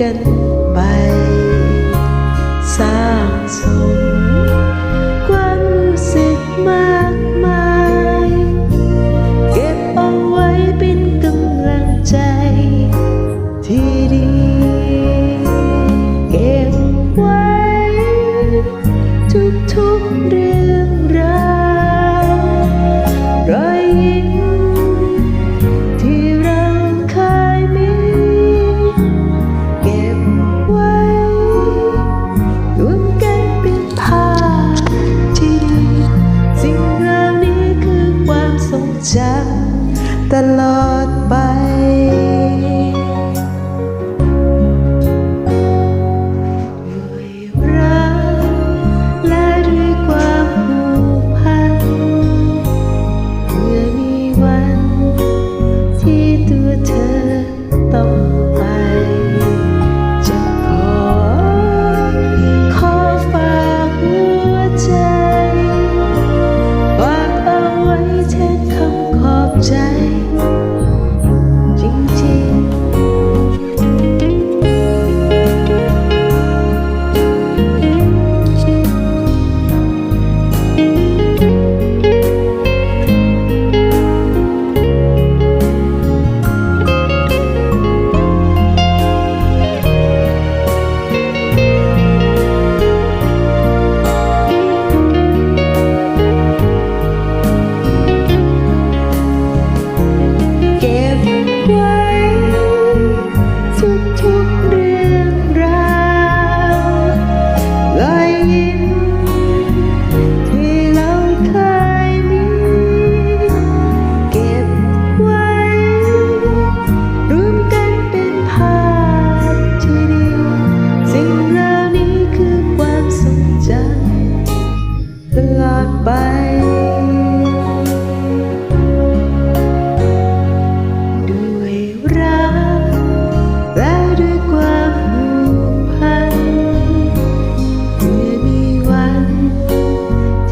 กันำต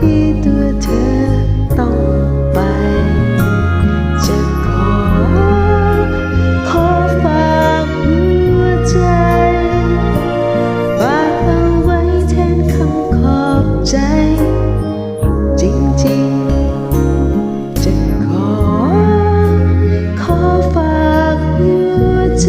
ที่ตัวเธอต้องไป จะขอ ขอฝากหัวใจฝาเอาไว้แทนคำขอบใจ จริงๆ จะขอ ขอฝากหัวใจ